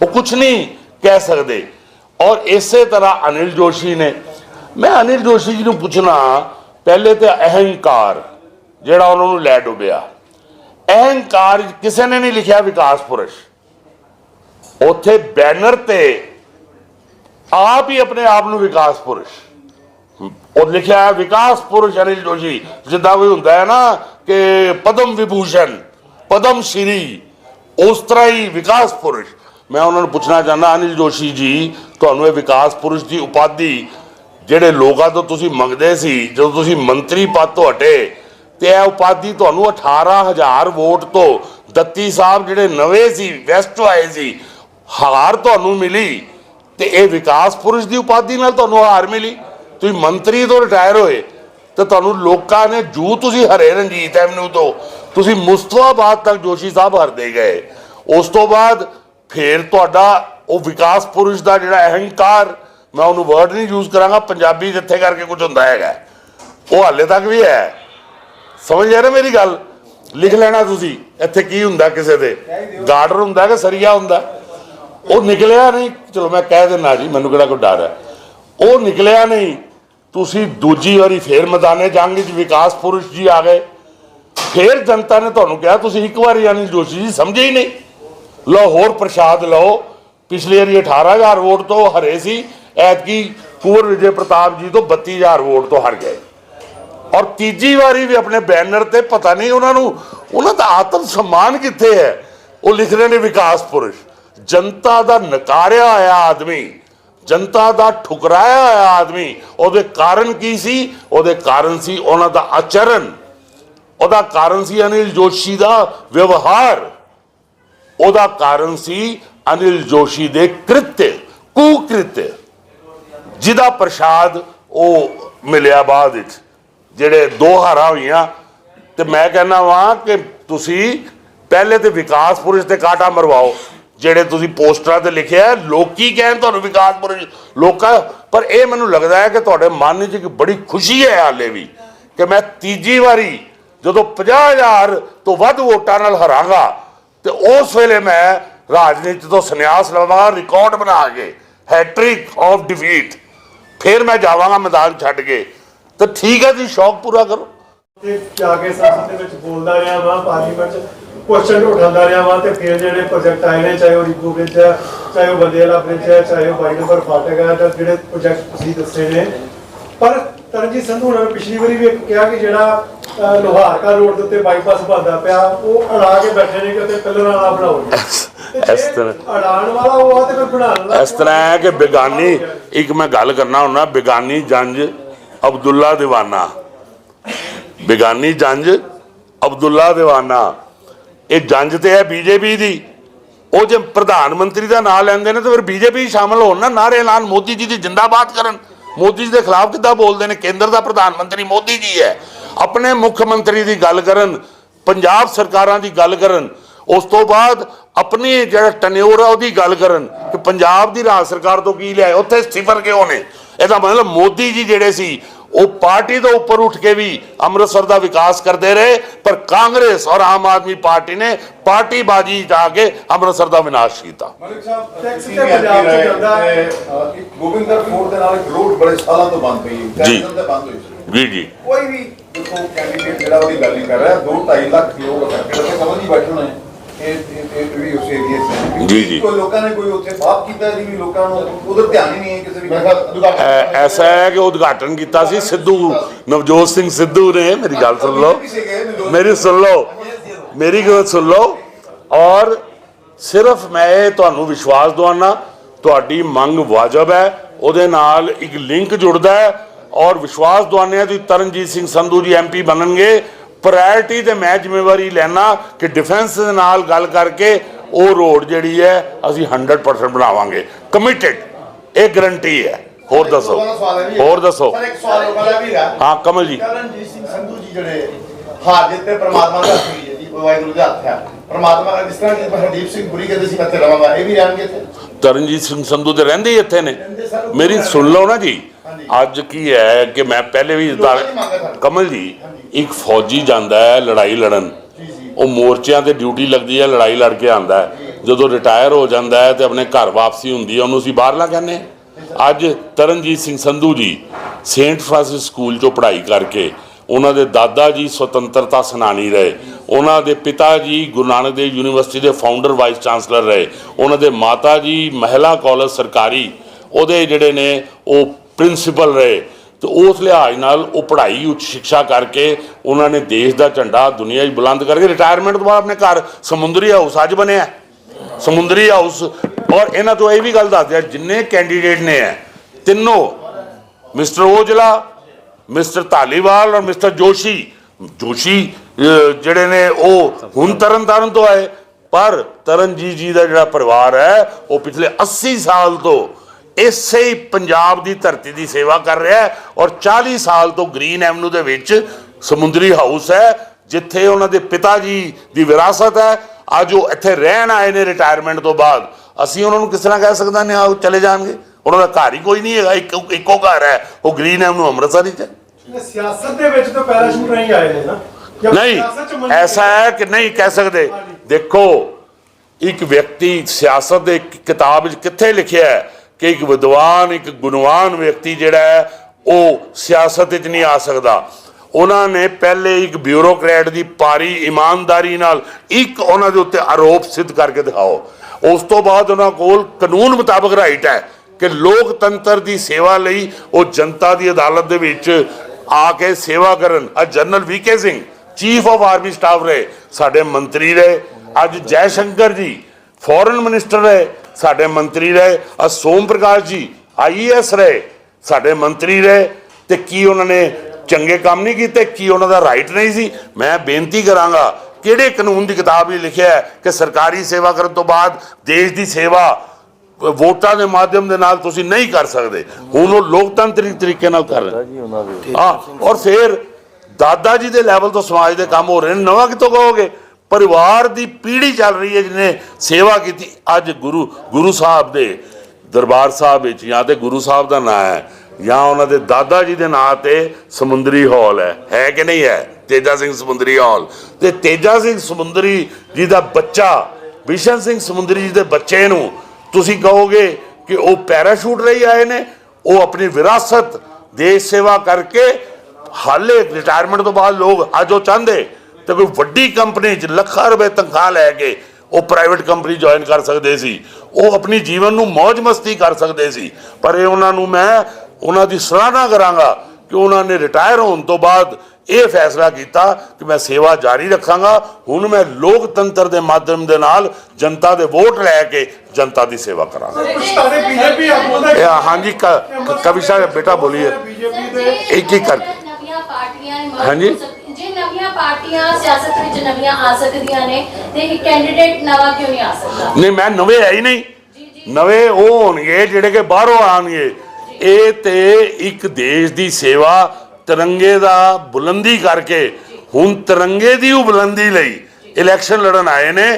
ਉਹ ਕੁਝ ਨਹੀਂ ਕਹਿ ਸਕਦੇ ਔਰ ਇਸੇ ਤਰ੍ਹਾਂ ਅਨਿਲ ਜੋਸ਼ੀ ਨੇ ਮੈਂ ਅਨਿਲ ਜੋਸ਼ੀ ਜੀ ਨੂੰ ਪੁੱਛਣਾ ਪਹਿਲੇ ਤੇ ਅਹੰਕਾਰ ਜਿਹੜਾ ਉਹਨਾਂ ਨੂੰ ਲੈ ਡੁੱਬਿਆ ਅਹੰਕਾਰ ਕਿਸੇ ਨੇ ਨਹੀਂ ਲਿਖਿਆ ਵਿਕਾਸ ਪੁਰਸ਼ ਉੱਥੇ ਬੈਨਰ ਤੇ ਆਪ ਹੀ ਆਪਣੇ ਆਪ ਨੂੰ ਵਿਕਾਸ ਪੁਰਸ਼ ਉਹ ਲਿਖਿਆ ਹੈ ਵਿਕਾਸ ਪੁਰਸ਼ ਅਨਿਲ ਜੋਸ਼ੀ ਜਿੱਦਾਂ ਵੀ ਹੁੰਦਾ ਹੈ ਨਾ ਕਿ ਪਦਮ ਵਿਭੂਸ਼ਣ ਪਦਮ ਸ਼੍ਰੀ ਉਸ ਤਰ੍ਹਾਂ ਹੀ ਵਿਕਾਸ ਪੁਰਸ਼ ਮੈਂ ਉਹਨਾਂ ਨੂੰ ਪੁੱਛਣਾ ਚਾਹੁੰਦਾ, ਅਨਿਲ ਜੋਸ਼ੀ ਜੀ, ਤੁਹਾਨੂੰ ਇਹ ਵਿਕਾਸ ਪੁਰਸ਼ ਦੀ ਉਪਾਧੀ ਜਿਹੜੇ ਲੋਕਾਂ ਤੋਂ ਤੁਸੀਂ ਮੰਗਦੇ ਸੀ, ਜਦੋਂ ਤੁਸੀਂ ਮੰਤਰੀ ਪਦ ਤੋਂ ਹਟੇ ਤੇ ਇਹ ਉਪਾਧੀ ਤੁਹਾਨੂੰ 18000 ਵੋਟ ਤੋਂ ਦੱਤੀ ਸਾਹਿਬ ਜਿਹੜੇ ਨਵੇਂ ਸੀ, ਵੈਸਟ ਆਏ ਸੀ, ਹਾਰ ਤੁਹਾਨੂੰ ਮਿਲੀ, ਤੇ ਇਹ ਵਿਕਾਸ ਪੁਰਸ਼ ਦੀ ਉਪਾਧੀ ਨਾਲ ਤੁਹਾਨੂੰ ਹਾਰ ਮਿਲੀ। ਤੁਸੀਂ ਮੰਤਰੀ ਤੋਂ ਰਿਟਾਇਰ ਹੋਏ, ਤੇ ਤੁਹਾਨੂੰ ਲੋਕਾਂ ਨੇ ਜੂ ਤੁਸੀਂ ਹਰੇ ਰਣਜੀਤ ਐਵਨਿਊ ਤੋਂ, ਤੁਸੀਂ ਮੁਸਤਫਾਬਾਦ ਤੱਕ ਜੋਸ਼ੀ ਸਾਹਿਬ ਹਰਦੇ ਗਏ। ਉਸ ਤੋਂ ਬਾਅਦ ਫੇਰ ਤੁਹਾਡਾ ਉਹ ਵਿਕਾਸ ਪੁਰਸ਼ ਦਾ ਜਿਹੜਾ ਅਹੰਕਾਰ, ਮੈਂ ਉਹਨੂੰ ਵਰਡ ਨਹੀਂ ਯੂਜ਼ ਕਰਾਂਗਾ, ਪੰਜਾਬੀ ਜਿੱਥੇ ਕਰਕੇ ਕੁਝ ਹੁੰਦਾ ਹੈਗਾ। ਉਹ ਹਾਲੇ ਤੱਕ ਵੀ ਹੈ। ਸਮਝ ਆ ਰਹੇ ਮੇਰੀ ਗੱਲ? ਲਿਖ ਲੈਣਾ ਤੁਸੀਂ। ਇੱਥੇ ਕੀ ਹੁੰਦਾ ਕਿਸੇ ਦੇ? ਗਾਰਡਰ ਹੁੰਦਾ ਕਿ ਸਰੀਆ ਹੁੰਦਾ? ਉਹ ਨਿਕਲਿਆ ਨਹੀਂ। ਚਲੋ ਮੈਂ ਕਹਿ ਦਿੰਦਾ ਜੀ, ਮੈਨੂੰ ਕਿਹੜਾ ਕੋਈ ਡਰ ਹੈ। ਉਹ ਨਿਕਲਿਆ ਨਹੀਂ। ਤੁਸੀਂ ਦੂਜੀ ਵਾਰੀ ਫੇਰ ਮੈਦਾਨੇ ਜੰਗ ਜੀ, ਵਿਕਾਸ ਪੁਰਸ਼ ਜੀ ਆ ਗਏ। ਫੇਰ ਜਨਤਾ ਨੇ ਤੁਹਾਨੂੰ ਕਿਹਾ, ਤੁਸੀਂ ਇੱਕ ਵਾਰੀ ਅਨਿਲ ਜੋਸ਼ੀ ਜੀ ਸਮਝੇ ਹੀ ਨਹੀਂ। ਲਓ ਹੋਰ ਪ੍ਰਸ਼ਾਦ ਲਓ। ਪਿਛਲੀ ਵਾਰੀ 18000 ਵੋਟ ਤੋਂ ਹਰੇ ਸੀ, ਐਤਕੀ ਕੁੰਵਰ ਵਿਜੇ ਪ੍ਰਤਾਪ ਜੀ ਤੋਂ 32000 ਵੋਟ ਤੋਂ ਹਾਰ ਗਏ। ਔਰ ਤੀਜੀ ਵਾਰੀ ਵੀ ਆਪਣੇ ਬੈਨਰ ਤੇ ਪਤਾ ਨਹੀਂ ਉਹਨਾਂ ਨੂੰ, ਉਹਨਾਂ ਦਾ ਆਤਮ ਸਨਮਾਨ ਕਿੱਥੇ ਹੈ? ਉਹ ਲਿਖ ਰਹੇ ਨੇ ਵਿਕਾਸ ਪੁਰਸ਼। ਜਨਤਾ ਦਾ ਨਕਾਰਿਆ ਹੋਇਆ ਆਦਮੀ, ਜਨਤਾ ਦਾ ਠੁਕਰਾਇਆ ਹੋਇਆ ਆਦਮੀ, ਉਹਦੇ ਕਾਰਨ ਕੀ ਸੀ? ਉਹਦੇ ਕਾਰਨ ਸੀ ਉਹਨਾਂ ਦਾ ਆਚਰਣ। ਉਹਦਾ ਕਾਰਨ ਸੀ ਅਨਿਲ ਜੋਸ਼ੀ ਦਾ ਵਿਵਹਾਰ। ਉਹਦਾ ਕਾਰਨ ਸੀ ਅਨਿਲ ਜੋਸ਼ੀ ਦੇ ਕ੍ਰਿਤ, ਕੁਕ੍ਰਿਤ। ਜਿਹਦਾ ਪ੍ਰਸ਼ਾਦ ਉਹ ਮਿਲਿਆ ਬਾਅਦ ਵਿੱਚ। ਜਿਹੜੇ ਦੋ ਹਾਰਾਂ ਹੋਈਆਂ, ਤੇ ਮੈਂ ਕਹਿੰਦਾ ਵਾਂ ਕਿ ਤੁਸੀਂ ਪਹਿਲੇ ਤੇ ਵਿਕਾਸ ਪੁਰਸ਼ ਤੇ ਕਾਟਾ ਮਰਵਾਓ। ਜਿਹੜੇ ਤੁਸੀਂ ਪੋਸਟਰਾਂ ਤੇ ਲਿਖਿਆ, ਲੋਕੀ ਕਹਿਣ ਤੁਹਾਨੂੰ ਵਿਕਾਸ ਪੁਰਸ਼, ਲੋਕਾਂ ਪਰ ਇਹ ਮੈਨੂੰ ਲੱਗਦਾ ਹੈ ਕਿ ਤੁਹਾਡੇ ਮਨ ਵਿੱਚ ਇੱਕ ਬੜੀ ਖੁਸ਼ੀ ਹੈ ਹਾਲੇ ਵੀ ਕਿ ਮੈਂ ਤੀਜੀ ਵਾਰੀ ਜਦੋਂ 50000 ਤੋਂ ਵੱਧ ਵੋਟਾਂ ਨਾਲ ਹਰਾਂਗਾ ਤੇ ਉਸ ਵੇਲੇ ਮੈਂ ਰਾਜਨੀਤੀ ਤੋਂ ਸੰਨਿਆਸ ਲਵਾਂਗਾ ਰਿਕਾਰਡ ਬਣਾ ਕੇ ਹੈਟ੍ਰਿਕ ਆਫ ਡਿਫੀਟ ਫਿਰ ਮੈਂ ਜਾਵਾਂਗਾ ਮੈਦਾਨ ਛੱਡ ਕੇ। ਤਾਂ ਠੀਕ ਹੈ ਜੀ, ਸ਼ੌਕ ਪੂਰਾ ਕਰੋ। ਤੇ ਜਾ ਕੇ ਸੰਸਦ ਦੇ ਵਿੱਚ ਬੋਲਦਾ ਰਿਹਾ ਵਾ ਪਾਰਲੀਮੈਂਟ ਕੁਐਸਚਨ ਉਠਾਉਂਦਾ ਰਿਹਾ ਵਾ ਤੇ ਫਿਰ ਜਿਹੜੇ ਪ੍ਰੋਜੈਕਟ ਆਏ ਨੇ, ਚਾਹੇ ਉਹ ਰਿਪੂ ਬ੍ਰਿਜ ਹੈ, ਚਾਹੇ ਉਹ ਬੰਦੇ ਬ੍ਰਿਜ ਹੈ, ਚਾਹੇ ਉਹ ਬਾਈ ਨੰਬਰ ਫਾਟਕ ਹੈ ਤਾਂ ਜਿਹੜੇ ਪ੍ਰੋਜੈਕਟ ਤੁਸੀਂ ਦੱਸੇ ਨੇ। ਪਰ ਤਰਨਜੀਤ ਸੰਧੂ ਹੋਣਾ ਪਿਛਲੀ ਵਾਰੀ ਵੀ ਕਿਹਾ ਕਿ ਜਿਹੜਾ ਲੋਹਾਰਕਾ ਰੋਡ ਦੇ ਉੱਤੇ ਬਾਈਪਾਸ ਬਣਦਾ ਪਿਆ। ਉਹ ਅੜਾ ਕੇ ਬੈਠੇ ਨੇ ਕਿ ਉੱਤੇ ਪਿੱਲਰਾਂ ਵਾਲਾ ਬਣਾਓਗੇ ਤੇ ਇਸ ਤਰ੍ਹਾਂ- ਅੜਾਉਣ ਵਾਲਾ ਉਹ ਆ ਤੇ ਫਿਰ ਬਣਾਉਣ ਵਾਲਾ ਇਸ ਤਰ੍ਹਾਂ ਹੈ ਕਿ ਬੇਗਾਨੀ ਇੱਕ ਮੈਂ ਗੱਲ ਕਰਨਾ ਹੁੰਨਾ ਬੇਗਾਨੀ ਜੰਜ ਅਬਦੁੱਲਾ ਦੀਵਾਨਾ। ਬੇਗਾਨੀ ਜੰਜ ਅਬਦੁੱਲਾ ਦੀਵਾਨਾ। ਇਹ ਜੰਜ ਤੇ ਹੈ ਬੀਜੇਪੀ ਦੀ। ਉਹ ਜੇ ਪ੍ਰਧਾਨ ਮੰਤਰੀ ਦਾ ਨਾਮ ਲੈਂਦੇ ਨੇ ਤਾਂ ਫਿਰ ਬੀਜੇਪੀ ਸ਼ਾਮਲ ਹੋਣ ਨਾ ਨਾਰੇ ਐਲਾਨ ਮੋਦੀ ਜੀ ਦੀ ਜਿੰਦਾਬਾਦ ਕਰਨ। ਮੋਦੀ ਜੀ ਦੇ ਖਿਲਾਫ ਕਿੱਦਾਂ ਬੋਲਦੇ ਨੇ? ਕੇਂਦਰ ਦਾ ਪ੍ਰਧਾਨ ਮੰਤਰੀ ਮੋਦੀ ਜੀ ਹੈ। ਆਪਣੇ ਮੁੱਖ ਮੰਤਰੀ ਦੀ ਗੱਲ ਕਰਨ, ਪੰਜਾਬ ਸਰਕਾਰਾਂ ਦੀ ਗੱਲ ਕਰਨ, ਉਸ ਤੋਂ ਬਾਅਦ ਆਪਣੀ ਜਿਹੜਾ ਟਨਿਓਰ ਆ ਉਹਦੀ ਗੱਲ ਕਰਨ ਕਿ ਪੰਜਾਬ ਦੀ ਰਾਜ ਸਰਕਾਰ ਤੋਂ ਕੀ ਲਿਆ ਉੱਥੇ ਸਿਫਰ ਕਿਉਂ ਨੇ? ਇਹਦਾ ਮਤਲਬ ਮੋਦੀ ਜੀ ਜਿਹੜੇ ਸੀ ਉਹ ਪਾਰਟੀ ਤੋਂ ਉੱਪਰ ਉੱਠ ਕੇ ਵੀ ਅੰਮ੍ਰਿਤਸਰ ਦਾ ਵਿਕਾਸ ਕਰਦੇ ਰਹੇ ਪਰ ਕਾਂਗਰਸ ਔਰ ਆਮ ਆਦਮੀ ਪਾਰਟੀ ਨੇ ਪਾਰਟੀ ਬਾਜੀ ਜਾ ਕੇ ਅੰਮ੍ਰਿਤਸਰ ਦਾ ਵਿਨਾਸ਼ ਕੀਤਾ। ਮਲਿਕ ਸਾਹਿਬ ਟੈਕਸ ਤੇ ਪੰਜਾਬ 'ਚ ਜਾਂਦਾ ਹੈ। ਗੋਬਿੰਦਰ ਫੋਰਟ ਦੇ ਨਾਲ ਇੱਕ ਰੋਡ ਬੜੇ ਸਾਲਾਂ ਤੋਂ ਬੰਦ ਪਈ ਹੈ। ਜੀ। ਜੀ ਜੀ। ਕੋਈ ਵੀ ਦੇਖੋ ਕੈਂਡੀਡੇਟ ਜਿਹੜਾ ਉਹਦੀ ਗੱਲ ਹੀ ਕਰ ਰਿਹਾ 2 2.5 ਲੱਖ ਲੋਕ ਤੇ ਸਮਝ ਹੀ ਬੈਠੇ ਹੋਣੇ। ਜੀ, ਜੀ। ਕੋਈ ਲੋਕਾਂ ਨੇ ਕੋਈ ਉੱਥੇ ਪਾਪ ਕੀਤਾ ਜੀ ਵੀ ਲੋਕਾਂ ਨੂੰ ਉਧਰ ਧਿਆਨ ਹੀ ਨਹੀਂ ਹੈ ਕਿਸੇ ਵੀ ਐ- ਐਸਾ ਹੈ ਕਿ ਉਦਘਾਟਨ ਕੀਤਾ ਸੀ ਸਿੱਧੂ ਨਵਜੋਤ ਸਿੰਘ ਸਿੱਧੂ ਨੇ ਮੇਰੀ ਗੱਲ ਸੁਣ ਲਓ। ਮੇਰੀ ਸੁਣ ਲਓ ਮੇਰੀ ਗੱਲ ਸੁਣ ਲਓ। ਔਰ ਸਿਰਫ ਮੈਂ ਇਹ ਤੁਹਾਨੂੰ ਵਿਸ਼ਵਾਸ ਦਵਾਨਾ ਤੁਹਾਡੀ ਮੰਗ ਵਾਜਬ ਹੈ ਉਹਦੇ ਨਾਲ ਇੱਕ ਲਿੰਕ ਜੁੜਦਾ ਹੈ। ਔਰ ਵਿਸ਼ਵਾਸ ਦਵਾਨੇ ਆ ਤੁਸੀਂ ਤਰਨਜੀਤ ਸਿੰਘ ਸੰਧੂ ਜੀ ਐਮਪੀ ਬਣਨਗੇ। ਪ੍ਰਾਇੋਰਟੀ ਤੇ ਮੈਂ ਜ਼ਿੰਮੇਵਾਰੀ ਲੈਣਾ ਕਿ ਡਿਫੈਂਸ ਦੇ ਨਾਲ ਗੱਲ ਕਰਕੇ ਉਹ ਰੋਡ ਜਿਹੜੀ ਹੈ ਅਸੀਂ 100% ਬਣਾਵਾਂਗੇ। ਕਮਿਟਡ ਇਹ ਗਰੰਟੀ ਹੈ। ਹੋਰ ਦੱਸੋ। ਹੋਰ ਦੱਸੋ। ਸਰ ਇੱਕ ਸਵਾਲ ਲੋਕਾਂ ਦਾ ਵੀ ਹੈ। ਹਾਂ ਕਮਲ ਜੀ। ਕਰਨਜੀਤ ਸਿੰਘ ਸੰਧੂ ਜੀ ਜਿਹੜੇ ਹਾਰ ਜਿੱਤ ਤੇ ਪ੍ਰਮਾਤਮਾ ਦਾ ਹੱਥ ਹੈ ਜੀ ਵਾਹਿਗੁਰੂ ਦੇ ਹੱਥ ਹੈ। ਪ੍ਰਮਾਤਮਾ ਦਾ ਜਿਸ ਤਰ੍ਹਾਂ ਕਿ ਹਰਦੀਪ ਸਿੰਘ ਪੁਰੀ ਕਹਿੰਦੇ ਸੀ ਮੈਂ ਰਵਾਂਗਾ। ਇਹ ਵੀ ਰਹਿਣਗੇ ਇੱਥੇ? ਤਰਨਜੀਤ ਸਿੰਘ ਸੰਧੂ ਤੇ ਰਹਿੰਦੇ ਹੀ ਇੱਥੇ ਨੇ। ਮੇਰੀ ਸੁਣ ਲਓ ਨਾ ਜੀ। ਅੱਜ ਕੀ ਹੈ ਕਿ ਮੈਂ ਪਹਿਲੇ ਵੀ। ਕਮਲ ਜੀ ਇੱਕ ਫੌਜੀ ਜਾਂਦਾ ਹੈ ਲੜਾਈ ਲੜਨ। ਉਹ ਮੋਰਚਿਆਂ ਤੇ ਡਿਊਟੀ ਲੱਗਦੀ ਹੈ ਲੜਾਈ ਲੜ ਕੇ ਆਂਦਾ ਹੈ। ਜਦੋਂ ਰਿਟਾਇਰ ਹੋ ਜਾਂਦਾ ਹੈ ਤੇ ਆਪਣੇ ਘਰ ਵਾਪਸੀ ਹੁੰਦੀ ਹੈ ਉਹਨੂੰ ਅਸੀਂ ਬਾਹਰਲਾ ਕਹਿੰਦੇ ਅੱਜ Taranjit Singh Sandhu ji Saint Francis school ਚੋਂ ਪੜ੍ਹਾਈ ਕਰਕੇ ਉਹਨਾਂ ਦੇ ਦਾਦਾ ਜੀ ਸੁਤੰਤਰਤਾ ਸੈਨਾਨੀ ਰਹੇ। ਉਹਨਾਂ ਦੇ ਪਿਤਾ ਜੀ ਗੁਰੂ ਨਾਨਕ ਦੇਵ ਯੂਨੀਵਰਸਿਟੀ ਦੇ ਫਾਊਂਡਰ ਵਾਈਸ ਚਾਂਸਲਰ ਰਹੇ। ਉਹਨਾਂ ਦੇ ਮਾਤਾ ਜੀ ਮਹਿਲਾ ਕਾਲਜ ਸਰਕਾਰੀ ਉਹਦੇ ਜਿਹੜੇ ਨੇ ਉਹ ਪ੍ਰਿੰਸੀਪਲ ਰਹੇ ਤੇ ਉਸ ਲਿਹਾਜ਼ ਨਾਲ ਉਹ ਪੜ੍ਹਾਈ ਉੱਚ ਸਿੱਖਿਆ ਕਰਕੇ ਉਹਨਾਂ ਨੇ ਦੇਸ਼ ਦਾ ਝੰਡਾ ਦੁਨੀਆ 'ਚ ਬੁਲੰਦ ਕਰਕੇ ਰਿਟਾਇਰਮੈਂਟ ਤੋਂ ਬਾਅਦ ਆਪਣੇ ਘਰ ਸਮੁੰਦਰੀ ਹਾਊਸ ਅੱਜ ਬਣਿਆ ਸਮੁੰਦਰੀ ਹਾਊਸ ਔਰ ਇਹਨਾਂ ਤੋਂ ਇਹ ਵੀ ਗੱਲ ਦੱਸ ਦਿਆ ਜਿੰਨੇ ਕੈਂਡੀਡੇਟ ਨੇ ਹੈ ਤਿੰਨੋਂ ਮਿਸਟਰ ਓਜਲਾ ਮਿਸਟਰ ਧਾਲੀਵਾਲ ਔਰ ਮਿਸਟਰ ਜੋਸ਼ੀ। ਜੋਸ਼ੀ ਜਿਹੜੇ ਨੇ ਉਹ ਹੁਣ ਤਰਨਤਾਰਨ ਤੋਂ ਆਏ, ਪਰ ਤਰਨਜੀਤ ਜੀ ਦਾ ਜਿਹੜਾ ਪਰਿਵਾਰ ਹੈ, ਉਹ ਪਿਛਲੇ 80 ਸਾਲ ਤੋਂ ਇਸੇ ਹੀ ਪੰਜਾਬ ਦੀ ਧਰਤੀ ਦੀ ਸੇਵਾ ਕਰ ਰਿਹਾ ਹੈ ਔਰ 40 ਸਾਲ ਤੋਂ ਗ੍ਰੀਨ ਐਵਨਿਊ ਦੇ ਵਿੱਚ ਸਮੁੰਦਰੀ ਹਾਊਸ ਹੈ ਜਿੱਥੇ ਉਹਨਾਂ ਦੇ ਪਿਤਾ ਜੀ ਦੀ ਵਿਰਾਸਤ ਹੈ। ਅੱਜ ਉਹ ਇੱਥੇ ਰਹਿਣ ਆਏ ਨੇ ਰਿਟਾਇਰਮੈਂਟ ਤੋਂ ਬਾਅਦ। ਅਸੀਂ ਉਹਨਾਂ ਨੂੰ ਕਿਸ ਤਰ੍ਹਾਂ ਕਹਿ ਸਕਦਾ ਨੇ ਆਓ ਚਲੇ ਜਾਣਗੇ? ਉਹਨਾਂ ਦਾ ਘਰ ਹੀ ਕੋਈ ਨਹੀਂ ਹੈਗਾ ਇੱਕ ਇੱਕੋ ਘਰ ਹੈ। ਉਹ ਗ੍ਰੀਨ ਐਵਨਿਊ ਅੰਮ੍ਰਿਤਸਰ ਹੀ ਇਹ ਸਿਆਸਤ ਦੇ ਵਿੱਚ ਤਾਂ ਪੈਰਾਸ਼ੂਟ ਨਹੀਂ ਆਏ ਨੇ ਨਾ। ਨਹੀਂ 'ਚ ਐਸਾ ਹੈ ਕਿ ਨਹੀਂ ਕਹਿ ਸਕਦੇ। ਦੇਖੋ ਇੱਕ ਵਿਅਕਤੀ ਸਿਆਸਤ ਦੇ ਕਿਤਾਬ ਵਿੱਚ ਕਿੱਥੇ ਲਿਖਿਆ ਹੈ? ਕਿ ਇੱਕ ਵਿਦਵਾਨ, ਇੱਕ ਗੁਣਵਾਨ ਵਿਅਕਤੀ ਜਿਹੜਾ ਹੈ, ਉਹ ਸਿਆਸਤ ਵਿੱਚ ਨਹੀਂ ਆ ਸਕਦਾ। ਉਹਨਾਂ ਨੇ ਪਹਿਲੇ ਇੱਕ ਬਿਊਰੋਕਰੇਟ ਦੀ ਪਾਰੀ ਇਮਾਨਦਾਰੀ ਨਾਲ ਇੱਕ ਉਹਨਾਂ ਦੇ ਉੱਤੇ ਆਰੋਪ ਸਿੱਧ ਕਰਕੇ ਦਿਖਾਓ। ਉਸ ਤੋਂ ਬਾਅਦ ਉਹਨਾਂ ਕੋਲ ਕਾਨੂੰਨ ਮੁਤਾਬਕ ਰਾਈਟ ਹੈ ਕਿ ਲੋਕਤੰਤਰ ਦੀ ਸੇਵਾ ਲਈ ਉਹ ਜਨਤਾ ਦੀ ਅਦਾਲਤ ਦੇ ਵਿੱਚ ਆ ਕੇ ਸੇਵਾ ਕਰਨ। ਅੱਜ general VK Singh chief of army staff ਰਹੇ। ਸਾਡੇ ਮੰਤਰੀ ਰਹੇ। ਅੱਜ ਜੈ ਸ਼ੰਕਰ ਜੀ ਫੋਰਨ ਮਿਨਿਸਟਰ ਰਹੇ। ਸਾਡੇ ਮੰਤਰੀ ਰਹੇ। ਅੱਜ ਸੋਮ ਪ੍ਰਕਾਸ਼ ਜੀ ਆਈਐਸ ਰਹੇ। ਸਾਡੇ ਮੰਤਰੀ ਰਹੇ ਤੇ ਕੀ ਉਹਨਾਂ ਨੇ ਚੰਗੇ ਕੰਮ ਨਹੀਂ ਕੀਤੇ ਕੀ ਉਹਨਾਂ ਦਾ ਰਾਈਟ ਨਹੀਂ ਸੀ। ਮੈਂ ਬੇਨਤੀ ਕਰਾਂਗਾ ਕਿਹੜੇ ਕਾਨੂੰਨ ਦੀ ਕਿਤਾਬ ਵਿੱਚ ਲਿਖਿਆ ਹੈ ਕਿ ਸਰਕਾਰੀ ਸੇਵਾ ਕਰਨ ਤੋਂ ਬਾਅਦ ਦੇਸ਼ ਦੀ ਸੇਵਾ ਵੋਟਾਂ ਦੇ ਮਾਧਿਅਮ ਦੇ ਨਾਲ ਤੁਸੀਂ ਨਹੀਂ ਕਰ ਸਕਦੇ। ਹੁਣ ਉਹ ਲੋਕਤੰਤਰੀ ਤਰੀਕੇ ਨਾਲ ਕਰ ਰਹੇ। ਹਾਂ ਔਰ ਫਿਰ ਦਾਦਾ ਜੀ ਦੇ ਲੈਵਲ ਤੋਂ ਸਮਾਜ ਦੇ ਕੰਮ ਹੋ ਰਹੇ ਨੇ। ਨਵਾਂ ਕਿਤੋਂ ਕਹੋਗੇ? ਪਰਿਵਾਰ ਦੀ ਪੀੜ੍ਹੀ ਚੱਲ ਰਹੀ ਹੈ, ਜਿਹਨੇ ਸੇਵਾ ਕੀਤੀ। ਅੱਜ ਗੁਰੂ ਗੁਰੂ ਸਾਹਿਬ ਦੇ ਦਰਬਾਰ ਸਾਹਿਬ ਵਿੱਚ, ਜਾਂ ਤੇ ਗੁਰੂ ਸਾਹਿਬ ਦਾ ਨਾਂ ਹੈ, ਜਾਂ ਉਹਨਾਂ ਦੇ ਦਾਦਾ ਜੀ ਦੇ ਨਾਂ ਤੇ ਸਮੁੰਦਰੀ ਹਾਲ ਹੈ। ਹੈ ਕਿ ਨਹੀਂ ਹੈ? ਤੇਜਾ ਸਿੰਘ ਸਮੁੰਦਰੀ ਹਾਲ। ਤੇ ਤੇਜਾ ਸਿੰਘ ਸਮੁੰਦਰੀ ਜੀ ਦਾ ਬੱਚਾ, ਵਿਸ਼ਨ ਸਿੰਘ ਸਮੁੰਦਰੀ ਜੀ ਦੇ ਬੱਚੇ ਨੂੰ ਤੁਸੀਂ ਕਹੋਗੇ ਕਿ ਉਹ ਪੈਰਾਸ਼ੂਟ ਲਈ ਆਏ ਨੇ, ਉਹ ਆਪਣੀ ਵਿਰਾਸਤ, ਦੇਸ਼ ਸੇਵਾ ਕਰਕੇ ਹਾਲੇ ਰਿਟਾਇਰਮੈਂਟ ਤੋਂ ਬਾਅਦ ਲੋਕ ਅੱਜ ਉਹ ਚਾਹੁੰਦੇ। ਤੇ ਕੋਈ ਵੱਡੀ ਕੰਪਨੀ 'ਚ ਲੱਖਾਂ ਰੁਪਏ ਤਨਖਾਹ ਲੈ ਕੇ ਉਹ ਪ੍ਰਾਈਵੇਟ ਕੰਪਨੀ ਜੁਆਇਨ ਕਰ ਸਕਦੇ ਸੀ। ਉਹ ਆਪਣੀ ਜੀਵਨ ਨੂੰ ਮौज ਮਸਤੀ ਕਰ ਸਕਦੇ ਸੀ। ਪਰ ਇਹ ਉਹਨਾਂ ਨੂੰ ਮੈਂ ਉਹਨਾਂ ਦੀ ਸਰਾਹਨਾ ਕਰਾਂਗਾ ਕਿ ਉਹਨਾਂ ਨੇ ਰਿਟਾਇਰ ਹੋਣ ਤੋਂ ਬਾਅਦ ਇਹ ਫੈਸਲਾ ਕੀਤਾ ਕਿ ਮੈਂ ਸੇਵਾ ਜਾਰੀ ਰੱਖਾਂਗਾ। ਹੁਣ ਮੈਂ ਲੋਕਤੰਤਰ ਦੇ ਮਾਧਿਅਮ ਦੇ ਨਾਲ ਜਨਤਾ ਦੇ ਵੋਟ ਲੈ ਕੇ ਜਨਤਾ ਦੀ ਸੇਵਾ ਕਰਾਂਗਾ। ਹਾਂਜੀ ਕ- ਕਵਿਸ਼ਾ ਬੇਟਾ ਬੋਲੀਏ। ਇੱਕ ਇੱਕ ਕਰਕੇ ਪਾਰਟੀਆਂ ਹਾਂਜੀ। ਜੇ ਨਵੀਆਂ ਪਾਰਟੀਆਂ ਸਿਆਸਤ ਵਿੱਚ ਨਵੀਆਂ ਆ ਸਕਦੀਆਂ ਨੇ ਤੇ ਇੱਕ ਕੈਂਡੀਡੇਟ ਨਵਾਂ ਕਿਉਂ ਨਹੀਂ ਆ ਸਕਦਾ? ਨਹੀਂ ਮੈਂ ਨਵੇਂ ਹੈ ਹੀ ਨਹੀਂ। ਨਵੇਂ ਉਹ ਹੋਣਗੇ ਜਿਹੜੇ ਕਿ ਬਾਹਰੋਂ ਆਣਗੇ ਇਹ ਤੇ ਇੱਕ ਦੇਸ਼ ਦੀ ਸੇਵਾ ਤਿਰੰਗੇ ਦਾ ਬੁਲੰਦੀ ਕਰਕੇ ਹੁਣ ਤਿਰੰਗੇ ਦੀ ਉਹ ਬੁਲੰਦੀ ਲਈ ਇਲੈਕਸ਼ਨ ਲੜਨ ਆਏ ਨੇ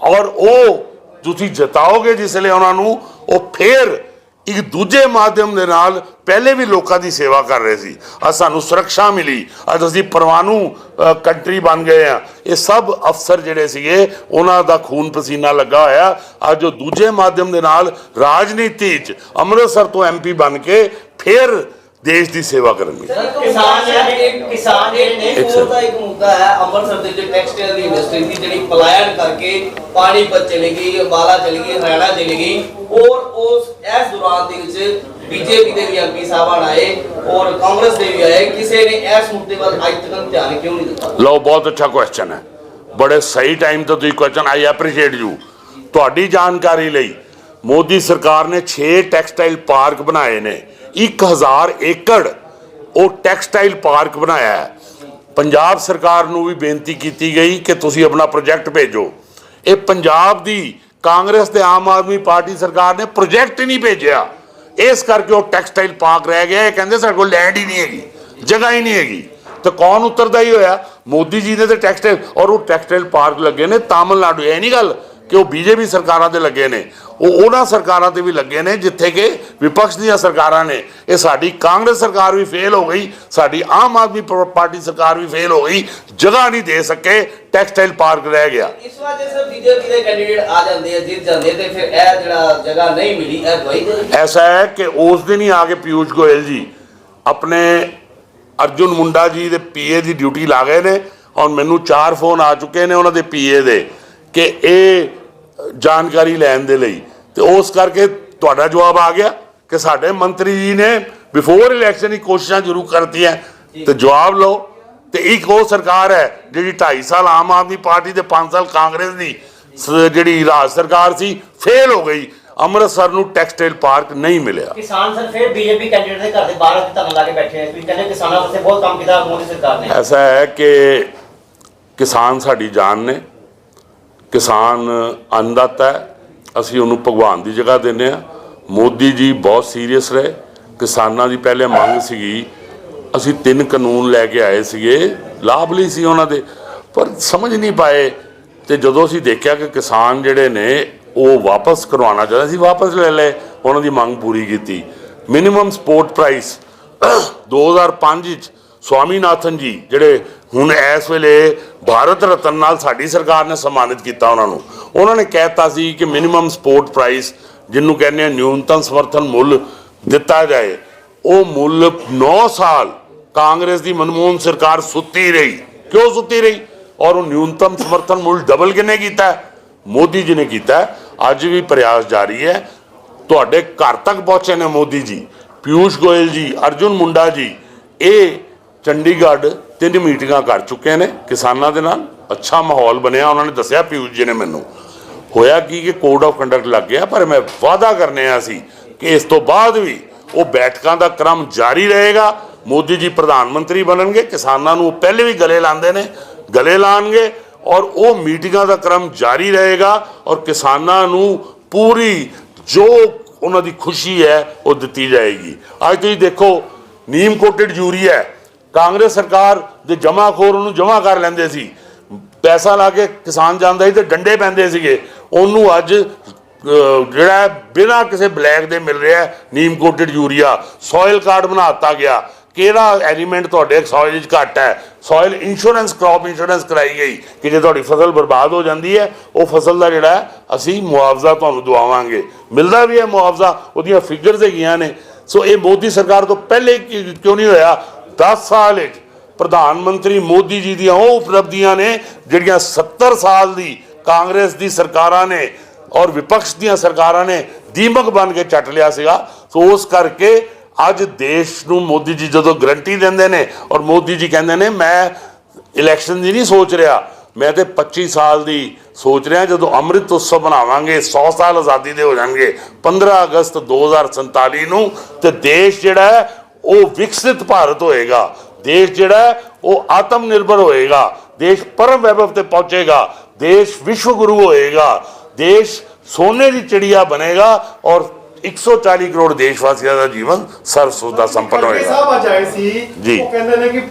ਔਰ ਉਹ ਤੁਸੀਂ ਜਿਤਾਓਗੇ ਜਿਸ ਲਈ ਉਹਨਾਂ ਨੂੰ ਉਹ ਫੇਰ ਇੱਕ ਦੂਜੇ ਮਾਧਿਅਮ ਦੇ ਨਾਲ ਪਹਿਲੇ ਵੀ ਲੋਕਾਂ ਦੀ ਸੇਵਾ ਕਰ ਰਹੇ ਸੀ। ਅੱਜ ਸਾਨੂੰ ਸੁਰੱਖਿਆ ਮਿਲੀ। ਅੱਜ ਅਸੀਂ ਪਰਮਾਣੂ ਕੰਟਰੀ ਬਣ ਗਏ ਆ ਇਹ ਸਭ ਅਫਸਰ ਜਿਹੜੇ ਸੀਗੇ, ਉਹਨਾਂ ਦਾ ਖੂਨ ਪਸੀਨਾ ਲੱਗਾ ਹੋਇਆ। ਅੱਜ ਉਹ ਦੂਜੇ ਮਾਧਿਅਮ ਦੇ ਨਾਲ ਰਾਜਨੀਤੀ 'ਚ ਅੰਮ੍ਰਿਤਸਰ ਤੋਂ ਐਮਪੀ ਬਣ ਕੇ ਫਿਰ ਦੇਸ਼ ਦੀ ਸੇਵਾ ਕਰਨਗੇ ਕਿਸਾਨ ਜਿਹੜੇ ਇੱਕ ਕਿਸਾਨ ਜਿਹੜੇ ਨੇ ਉਹ ਦਾ ਇੱਕ ਮੁੱਦਾ ਹੈ ਅੰਮ੍ਰਿਤਸਰ ਦੇ ਜਿਹੜੇ ਟੈਕਸਟਾਈਲ ਦੀ ਇੰਡਸਟਰੀ ਦੀ ਜਿਹੜੀ ਪਲਾਇਨ ਕਰਕੇ ਪਾਣੀਪਤ ਚਲੀ ਗਈ ਅੰਬਾਲਾ ਚਲੀ ਗਈ ਹਰਿਆਣਾ ਚਲੀ ਗਈ ਔਰ ਉਸ ਇਸ ਦੌਰਾਨ ਦੇ ਵਿੱਚ ਬੀਜੇਪੀ ਦੇ ਵੀ ਐਮਪੀ ਸਾਹਿਬਾਨ ਆਏ ਔਰ ਕਾਂਗਰਸ ਦੇ ਵੀ ਆਏ ਕਿਸੇ ਨੇ ਇਸ ਮੁੱਦੇ ਵੱਲ ਅੱਜ ਤੱਕ ਧਿਆਨ ਕਿਉਂ ਨਹੀਂ ਦਿੱਤਾ? ਲਓ ਬਹੁਤ ਅੱਛਾ ਕੁਐਸਚਨ ਹੈ। ਬੜੇ ਸਹੀ ਟਾਈਮ ਤੇ ਤੁਸੀਂ ਕੁਐਸਚਨ ਆਈ ਐਪਰੀਸ਼ੀਏਟ ਯੂ ਤੁਹਾਡੀ ਜਾਣਕਾਰੀ ਲਈ ਮੋਦੀ ਸਰਕਾਰ ਨੇ 6 ਟੈਕਸਟਾਈਲ ਪਾਰਕ ਬਣਾਏ ਨੇ। 1000 ਏਕੜ ਉਹ ਟੈਕਸਟਾਈਲ ਪਾਰਕ ਬਣਾਇਆ ਹੈ। ਪੰਜਾਬ ਸਰਕਾਰ ਨੂੰ ਵੀ ਬੇਨਤੀ ਕੀਤੀ ਗਈ ਕਿ ਤੁਸੀਂ ਆਪਣਾ ਪ੍ਰੋਜੈਕਟ ਭੇਜੋ। ਇਹ ਪੰਜਾਬ ਦੀ ਕਾਂਗਰਸ ਤੇ ਆਮ ਆਦਮੀ ਪਾਰਟੀ ਸਰਕਾਰ ਨੇ ਪ੍ਰੋਜੈਕਟ ਹੀ ਨਹੀਂ ਭੇਜਿਆ। ਇਸ ਕਰਕੇ ਉਹ ਟੈਕਸਟਾਈਲ ਪਾਰਕ ਰਹਿ ਗਿਆ। ਇਹ ਕਹਿੰਦੇ ਸਾਡੇ ਕੋਲ ਲੈਂਡ ਹੀ ਨਹੀਂ ਹੈਗੀ, ਜਗ੍ਹਾ ਹੀ ਨਹੀਂ ਹੈਗੀ। ਤੇ ਕੌਣ ਉੱਤਰਦਾ ਹੀ ਹੋਇਆ? ਮੋਦੀ ਜੀ ਨੇ ਤੇ ਟੈਕਸਟਾਈਲ ਔਰ ਉਹ ਟੈਕਸਟਾਈਲ ਪਾਰਕ ਲੱਗੇ ਨੇ ਤਾਮਿਲਨਾਡੂ। ਇਹ ਨਹੀਂ ਗੱਲ ਕਿ ਉਹ ਬੀਜੇਪੀ ਸਰਕਾਰਾਂ ਤੇ ਲੱਗੇ ਨੇ? ਉਹ ਉਹਨਾਂ ਸਰਕਾਰਾਂ ਤੇ ਵੀ ਲੱਗੇ ਨੇ ਜਿੱਥੇ ਕਿ ਵਿਪਕਸ਼ ਦੀਆਂ ਸਰਕਾਰਾਂ ਨੇ। ਇਹ ਸਾਡੀ ਕਾਂਗਰਸ ਸਰਕਾਰ ਵੀ ਫੇਲ ਹੋ ਗਈ ਸਾਡੀ ਆਮ ਆਦਮੀ ਪਾਰਟੀ ਸਰਕਾਰ ਵੀ ਫੇਲ ਹੋ ਗਈ ਜਗ੍ਹਾ ਨਹੀਂ ਦੇ ਸਕੇ ਟੈਕਸਟਾਈਲ ਪਾਰਕ ਰਹਿ ਗਿਆ। ਇਸ ਵਾਰ ਜੇ ਸਰ ਬੀਜੇਪੀ ਦੇ ਕੈਂਡੀਡੇਟ ਆ ਜਾਂਦੇ ਆ ਜਿੱਤ ਜਾਂਦੇ ਤੇ ਫਿਰ ਇਹ ਜਿਹੜਾ ਜਗ੍ਹਾ ਨਹੀਂ ਮਿਲੀ ਇਹ ਦਵਾਈ ਦੇ ਐਸਾ ਹੈ ਕਿ ਉਸ ਦਿਨ ਹੀ ਆ ਕੇ ਪਿਊਸ਼ ਗੋਇਲ ਜੀ ਆਪਣੇ ਅਰਜੁਨ ਮੁੰਡਾ ਜੀ ਦੇ ਪੀਏ ਦੀ ਡਿਊਟੀ ਲਾ ਗਏ ਨੇ ਔਰ ਮੈਨੂੰ ਚਾਰ ਫੋਨ ਆ ਚੁੱਕੇ ਨੇ ਉਹਨਾਂ ਦੇ ਪੀਏ ਦੇ ਕਿ ਇਹ ਜਾਣਕਾਰੀ ਲੈਣ ਦੇ ਲਈ। ਤੇ ਉਸ ਕਰਕੇ ਤੁਹਾਡਾ ਜਵਾਬ ਆ ਗਿਆ ਕਿ ਸਾਡੇ ਮੰਤਰੀ ਜੀ ਨੇ ਬਿਫੋਰ ਇਲੈਕਸ਼ਨ ਹੀ ਕੋਸ਼ਿਸ਼ਾਂ ਜ਼ਰੂਰ ਕਰਤੀਆਂ। ਤੇ ਜਵਾਬ ਲਓ। ਤੇ ਇੱਕ ਉਹ ਸਰਕਾਰ ਹੈ ਜਿਹੜੀ 2.5 ਸਾਲ ਆਮ ਆਦਮੀ ਪਾਰਟੀ ਤੇ 5 ਸਾਲ ਕਾਂਗਰਸ ਦੀ ਜਿਹੜੀ ਰਾਜ ਸਰਕਾਰ ਸੀ ਫੇਲ ਹੋ ਗਈ। ਅੰਮ੍ਰਿਤਸਰ ਨੂੰ ਟੈਕਸਟਾਈਲ ਪਾਰਕ ਨਹੀਂ ਮਿਲਿਆ। ਕਿਸਾਨ ਸਰ ਫਿਰ ਬੀਜੇਪੀ ਕੈਂਡੀਡੇਟ ਦੇ ਘਰ ਦੇ ਬਾਹਰ ਧਰਨਾ ਲਾ ਕੇ ਬੈਠੇ ਆ। ਤੁਸੀਂ ਕਹਿੰਦੇ ਕਿਸਾਨਾਂ ਵਾਸਤੇ ਬਹੁਤ ਕੰਮ ਕੀਤਾ ਮੋਦੀ ਸਰਕਾਰ ਨੇ? ਐਸਾ ਹੈ ਕਿ ਕਿਸਾਨ ਸਾਡੀ ਜਾਨ ਨੇ। ਕਿਸਾਨ ਅੰਨਦਾਤਾ ਹੈ, ਅਸੀਂ ਉਹਨੂੰ ਭਗਵਾਨ ਦੀ ਜਗ੍ਹਾ ਦਿੰਦੇ ਆ ਮੋਦੀ ਜੀ ਬਹੁਤ ਸੀਰੀਅਸ ਰਹੇ। ਕਿਸਾਨਾਂ ਦੀ ਪਹਿਲੇ ਮੰਗ ਸੀਗੀ, ਅਸੀਂ ਤਿੰਨ ਕਾਨੂੰਨ ਲੈ ਕੇ ਆਏ ਸੀਗੇ। ਲਾਭ ਲਈ ਸੀ ਉਹਨਾਂ ਦੇ, ਪਰ ਸਮਝ ਨਹੀਂ ਪਾਏ। ਤੇ ਜਦੋਂ ਅਸੀਂ ਦੇਖਿਆ ਕਿ ਕਿਸਾਨ ਜਿਹੜੇ ਨੇ, ਉਹ ਵਾਪਸ ਕਰਵਾਉਣਾ ਚਾਹੁੰਦੇ ਸੀ ਵਾਪਸ ਲੈ ਲਏ। ਉਹਨਾਂ ਦੀ ਮੰਗ ਪੂਰੀ ਕੀਤੀ। ਮਿਨੀਮਮ ਸਪੋਰਟ ਪ੍ਰਾਈਸ 2005 ਵਿੱਚ ਸਵਾਮੀਨਾਥਨ ਜੀ ਜਿਹੜੇ ਹੁਣ ਇਸ ਵੇਲੇ ਭਾਰਤ ਰਤਨ ਨਾਲ ਸਾਡੀ ਸਰਕਾਰ ਨੇ ਸਨਮਾਨਿਤ ਕੀਤਾ ਉਹਨਾਂ ਨੂੰ। ਉਹਨਾਂ ਨੇ ਕਹਿਤਾ ਸੀ ਕਿ ਮਿਨੀਮਮ ਸਪੋਰਟ ਪ੍ਰਾਈਸ ਜਿਹਨੂੰ ਕਹਿੰਦੇ ਆ ਨਿਊਨਤਮ ਸਮਰਥਨ ਮੁੱਲ ਦਿੱਤਾ ਜਾਏ। ਉਹ ਮੁੱਲ 9 ਸਾਲ ਕਾਂਗਰਸ ਦੀ ਮਨਮੋਹਨ ਸਰਕਾਰ ਸੁੱਤੀ ਰਹੀ। ਕਿਉਂ ਸੁੱਤੀ ਰਹੀ? ਔਰ ਉਹ ਨਿਊਨਤਮ ਸਮਰਥਨ ਮੁੱਲ ਡਬਲ ਕਿਨੇ ਕੀਤਾ? ਮੋਦੀ ਜੀ ਨੇ ਕੀਤਾ। ਅੱਜ ਵੀ ਪ੍ਰਯਾਸ ਜਾਰੀ ਹੈ। ਤੁਹਾਡੇ ਘਰ ਤੱਕ ਪਹੁੰਚੇ ਨੇ ਮੋਦੀ ਜੀ। ਪਿਊਸ਼ ਗੋਇਲ ਜੀ, ਅਰਜੁਨ ਮੁੰਡਾ ਜੀ, ਇਹ ਚੰਡੀਗੜ੍ਹ ਤਿੰਨ ਮੀਟਿੰਗਾਂ ਕਰ ਚੁੱਕੇ ਨੇ ਕਿਸਾਨਾਂ ਦੇ ਨਾਲ। ਅੱਛਾ ਮਾਹੌਲ ਬਣਿਆ, ਉਹਨਾਂ ਨੇ ਦੱਸਿਆ, ਪਿਊਸ਼ ਜੀ ਨੇ ਮੈਨੂੰ। ਹੋਇਆ ਕੀ ਕਿ ਕੋਡ ਆਫ ਕੰਡਕਟ ਲੱਗ ਗਿਆ, ਪਰ ਮੈਂ ਵਾਅਦਾ ਕਰਨੇ ਆ ਸੀ ਕਿ ਇਸ ਤੋਂ ਬਾਅਦ ਵੀ ਉਹ ਬੈਠਕਾਂ ਦਾ ਕ੍ਰਮ ਜਾਰੀ ਰਹੇਗਾ। ਮੋਦੀ ਜੀ ਪ੍ਰਧਾਨ ਮੰਤਰੀ ਬਣਨਗੇ, ਕਿਸਾਨਾਂ ਨੂੰ ਉਹ ਪਹਿਲੇ ਵੀ ਗਲੇ ਲਾਉਂਦੇ ਨੇ, ਗਲੇ ਲਾਣਗੇ ਔਰ ਉਹ ਮੀਟਿੰਗਾਂ ਦਾ ਕ੍ਰਮ ਜਾਰੀ ਰਹੇਗਾ ਔਰ ਕਿਸਾਨਾਂ ਨੂੰ ਪੂਰੀ ਜੋ ਉਹਨਾਂ ਦੀ ਖੁਸ਼ੀ ਹੈ, ਉਹ ਦਿੱਤੀ ਜਾਏਗੀ। ਅੱਜ ਤੁਸੀਂ ਦੇਖੋ, ਨੀਮ ਕੋਟਡ ਯੂਰੀਆ ਕਾਂਗਰਸ ਸਰਕਾਰ ਦੇ ਜਮਾਖੋਰ ਉਹਨੂੰ ਜਮਾ ਕਰ ਲੈਂਦੇ ਸੀ। ਪੈਸਾ ਲਾ ਕੇ ਕਿਸਾਨ ਜਾਂਦਾ ਸੀ ਤੇ ਡੰਡੇ ਪੈਂਦੇ ਸੀਗੇ। ਉਹਨੂੰ ਅੱਜ ਜਿਹੜਾ ਹੈ, ਬਿਨਾਂ ਕਿਸੇ ਬਲੈਕ ਦੇ ਮਿਲ ਰਿਹਾ neem coated urea soil card ਬਣਾ ਦਿੱਤਾ ਗਿਆ। ਕਿਹੜਾ ਐਲੀਮੈਂਟ ਤੁਹਾਡੇ ਸੋਇਲ ਵਿੱਚ ਘੱਟ ਹੈ? ਸੋਇਲ ਇੰਸ਼ੋਰੈਂਸ ਕ੍ਰੌਪ ਇੰਸ਼ੋਰੈਂਸ ਕਰਾਈ ਗਈ ਕਿ ਜੇ ਤੁਹਾਡੀ ਫਸਲ ਬਰਬਾਦ ਹੋ ਜਾਂਦੀ ਹੈ ਉਹ ਫਸਲ ਦਾ ਜਿਹੜਾ ਅਸੀਂ ਮੁਆਵਜ਼ਾ ਤੁਹਾਨੂੰ ਦਵਾਵਾਂਗੇ। ਮਿਲਦਾ ਵੀ ਹੈ ਮੁਆਵਜ਼ਾ ਉਹਦੀਆਂ ਫਿਗਰਸ ਹੈਗੀਆਂ ਨੇ। ਸੋ ਇਹ ਮੋਦੀ ਸਰਕਾਰ ਤੋਂ ਪਹਿਲੇ ਕਿਉਂ ਨਹੀਂ ਹੋਇਆ? 10 ਸਾਲ ਵਿੱਚ ਪ੍ਰਧਾਨ ਮੰਤਰੀ ਮੋਦੀ ਜੀ ਦੀਆਂ ਉਹ ਉਪਲਬਧੀਆਂ ਨੇ, ਜਿਹੜੀਆਂ 70 ਸਾਲ ਦੀ ਕਾਂਗਰਸ ਦੀ ਸਰਕਾਰਾਂ ਨੇ ਔਰ ਵਿਪਕਸ਼ ਦੀਆਂ ਸਰਕਾਰਾਂ ਨੇ ਦੀਮਕ ਬਣ ਕੇ ਚੱਟ ਲਿਆ ਸੀਗਾ। ਸੋ ਉਸ ਕਰਕੇ ਅੱਜ ਦੇਸ਼ ਨੂੰ ਮੋਦੀ ਜੀ ਜਦੋਂ ਗਰੰਟੀ ਦਿੰਦੇ ਨੇ ਔਰ ਮੋਦੀ ਜੀ ਕਹਿੰਦੇ ਨੇ, ਮੈਂ ਇਲੈਕਸ਼ਨ ਦੀ ਨਹੀਂ ਸੋਚ ਰਿਹਾ, ਮੈਂ ਤੇ 25 ਸਾਲ ਦੀ ਸੋਚ ਰਿਹਾ ਜਦੋਂ ਅੰਮ੍ਰਿਤ ਉਤਸਵ ਬਣਾਵਾਂਗੇ 100 ਸਾਲ ਆਜ਼ਾਦੀ ਦੇ ਹੋ ਜਾਣਗੇ 15 ਅਗਸਤ 2047 ਨੂੰ ਤੇ ਦੇਸ਼ ਜਿਹੜਾ ਹੈ ਉਹ ਵਿਕਸਿਤ ਭਾਰਤ ਹੋਏਗਾ। ਦੇਸ਼ ਜਿਹੜਾ ਉਹ ਆਤਮ ਨਿਰਭਰ ਹੋਏਗਾ। ਦੇਸ਼ ਪਰਮ ਵੈਭਵ ਤੇ ਪਹੁੰਚੇਗਾ। ਦੇਸ਼ ਵਿਸ਼ਵ ਗੁਰੂ ਹੋਏਗਾ। ਦੇਸ਼ ਸੋਨੇ ਦੀ ਚਿੜੀਆ ਬਣੇਗਾ ਔਰ 140 ਕਰੋੜ ਦੇਸ਼ਵਾਸੀਆਂ ਦਾ ਜੀਵਨ ਸਰਵਸੁਦਾ ਸੰਪੰਨ ਖੜਗੇ ਹੋਏਗਾ। ਸਾਹਿਬ ਅੱਜ ਆਏ ਸੀ ਜੀ। ਉਹ ਕਹਿੰਦੇ ਨੇ ਕਿ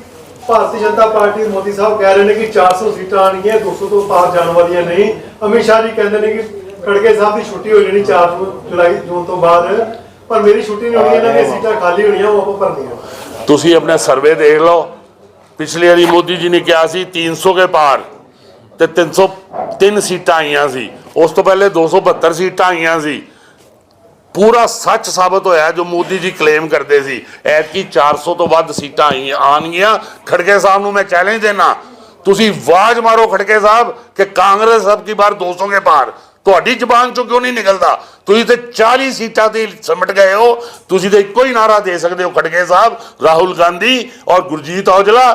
ਭਾਰਤੀ ਜਨਤਾ ਪਾਰਟੀ ਮੋਦੀ ਸਾਹਿਬ ਕਹਿ ਰਹੇ ਨੇ ਕਿ 400 ਸੀਟਾਂ ਆਣਗੀਆਂ 200 ਤੋਂ ਪਾਰ ਜਾਣ ਵਾਲੀਆਂ ਨਹੀਂ। ਅਮਿਤ ਸ਼ਾਹ ਜੀ ਕਹਿੰਦੇ ਨੇ ਕਿ ਖੜਗੇ ਸਾਹਿਬ ਦੀ ਛੁੱਟੀ ਹੋ ਜਾਣੀ 4 ਜੁਲਾਈ ਜੂਨ ਤੋਂ ਬਾਅਦ। ਪਰ ਮੇਰੀ ਛੁੱਟੀ ਨਹੀਂ ਹੋਣੀ ਇਹਨਾਂ ਦੀਆਂ ਸੀਟਾਂ ਖਾਲੀ ਹੋਣੀਆਂ ਉਹ ਆਪਾਂ ਭਰਨੀਆਂ। ਤੁਸੀਂ ਆਪਣੇ ਸਰਵੇ ਦੇਖ ਲਓ। ਪਿਛਲੀ ਵਾਰੀ ਮੋਦੀ ਜੀ ਨੇ ਕਿਹਾ ਸੀ 300 ਕੇ ਪਾਰ ਤੇ 303 ਸੀਟਾਂ ਆਈਆਂ ਸੀ। ਉਸ ਤੋਂ ਪਹਿਲੇ 272 ਸੀਟਾਂ ਆਈਆਂ ਸੀ। ਪੂਰਾ ਸੱਚ ਸਾਬਤ ਹੋਇਆ ਜੋ ਮੋਦੀ ਜੀ ਕਲੇਮ ਕਰਦੇ ਸੀ। ਐਤਕੀ 400 ਤੋਂ ਵੱਧ ਸੀਟਾਂ ਆਈਆਂ ਆਣਗੀਆਂ ਖੜਗੇ ਸਾਹਿਬ ਨੂੰ ਮੈਂ ਚੈਲੰਜ ਦੇਣਾ ਤੁਸੀਂ ਆਵਾਜ਼ ਮਾਰੋ ਖੜਗੇ ਸਾਹਿਬ ਕਿ ਕਾਂਗਰਸ ਸਭ ਕੀ ਬਾਰ 200 ਕੇ ਪਾਰ। ਤੁਹਾਡੀ ਜ਼ਬਾਨ ਚੋਂ ਕਿਉਂ ਨਹੀਂ ਨਿਕਲਦਾ? ਤੁਸੀਂ ਤੇ 40 ਸੀਟਾਂ ਤੇ ਸਿਮਟ ਗਏ ਹੋ। ਤੁਸੀਂ ਤੇ ਇੱਕੋ ਹੀ ਨਾਰਾ ਦੇ ਸਕਦੇ ਹੋ ਖੜਗੇ ਸਾਹਿਬ ਰਾਹੁਲ ਗਾਂਧੀ ਔਰ ਗੁਰਜੀਤ ਔਜਲਾ।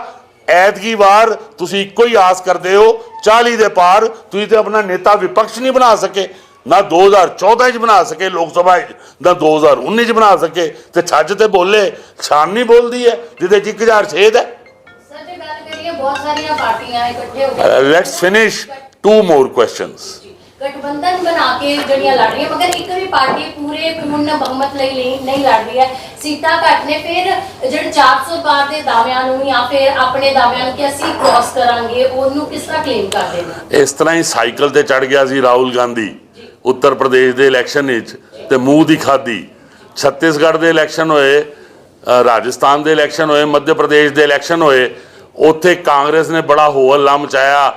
ਐਤਕੀ ਵਾਰ ਤੁਸੀਂ ਇੱਕੋ ਹੀ ਆਸ ਕਰਦੇ ਹੋ 40 ਦੇ ਪਾਰ ਤੁਸੀਂ ਤੇ ਆਪਣਾ ਨੇਤਾ ਵਿਪਕਸ਼ ਨਹੀਂ ਬਣਾ ਸਕੇ। ਨਾ 2014 ਚ ਬਣਾ ਸਕੇ ਲੋਕ ਸਭਾ ਚ ਨਾ 2019 ਚ ਬਣਾ ਸਕੇ। ਤੇ ਛੱਜ ਤੇ ਬੋਲੇ ਛਾਨ ਨਹੀਂ ਬੋਲਦੀ ਹੈ ਜਿਹਦੇ ਚ 1006 ਹੈ। ਸਰ ਜੇ ਗੱਲ ਕਰੀਏ ਬਹੁਤ ਸਾਰੀਆਂ ਪਾਰਟੀਆਂ ਇਕੱਠੇ ਹੋ ਕੇ let's finish two more questions ਗਠਬੰਧਨ ਬਣਾ ਕੇ ਜਿਹੜੀਆਂ ਲੜ ਰਹੀਆਂ ਮਗਰ ਇੱਕ ਵੀ ਪਾਰਟੀ ਪੂਰੇ ਪੂਰਨ ਬਹੁਮਤ ਲਈ ਨਹੀਂ ਲੜ ਰਹੀ ਹੈ। ਸੀਟਾਂ ਘੱਟ ਨੇ ਫਿਰ ਜਿਹੜੇ 400 ਪਾਰ ਦੇ ਦਾਅਵਿਆਂ ਨੂੰ ਜਾਂ ਫਿਰ ਆਪਣੇ ਦਾਅਵਿਆਂ ਨੂੰ ਕਿ ਅਸੀਂ ਕ੍ਰਾਸ ਕਰਾਂਗੇ ਉਹਨੂੰ ਕਿਸ ਤਰ੍ਹਾਂ ਕਲੇਮ ਕਰਦੇ ਨੇ? ਇਸ ਤਰ੍ਹਾਂ ਹੀ ਸਾਈਕਲ ਤੇ ਚੜ ਗਿਆ ਸੀ ਰਾਹੁਲ ਗਾਂਧੀ ਉੱਤਰ ਪ੍ਰਦੇਸ਼ ਦੇ ਇਲੈਕਸ਼ਨ ਵਿੱਚ ਤੇ ਮੂੰਹ ਦੀ ਖਾਦੀ। ਛੱਤੀਸਗੜ੍ਹ ਦੇ ਇਲੈਕਸ਼ਨ ਹੋਏ ਰਾਜਸਥਾਨ ਦੇ ਇਲੈਕਸ਼ਨ ਹੋਏ ਮੱਧ ਪ੍ਰਦੇਸ਼ ਦੇ ਇਲੈਕਸ਼ਨ ਹੋਏ ਉੱਥੇ ਕਾਂਗਰਸ ਨੇ ਬੜਾ ਹੱਲਾ ਮਚਾਇਆ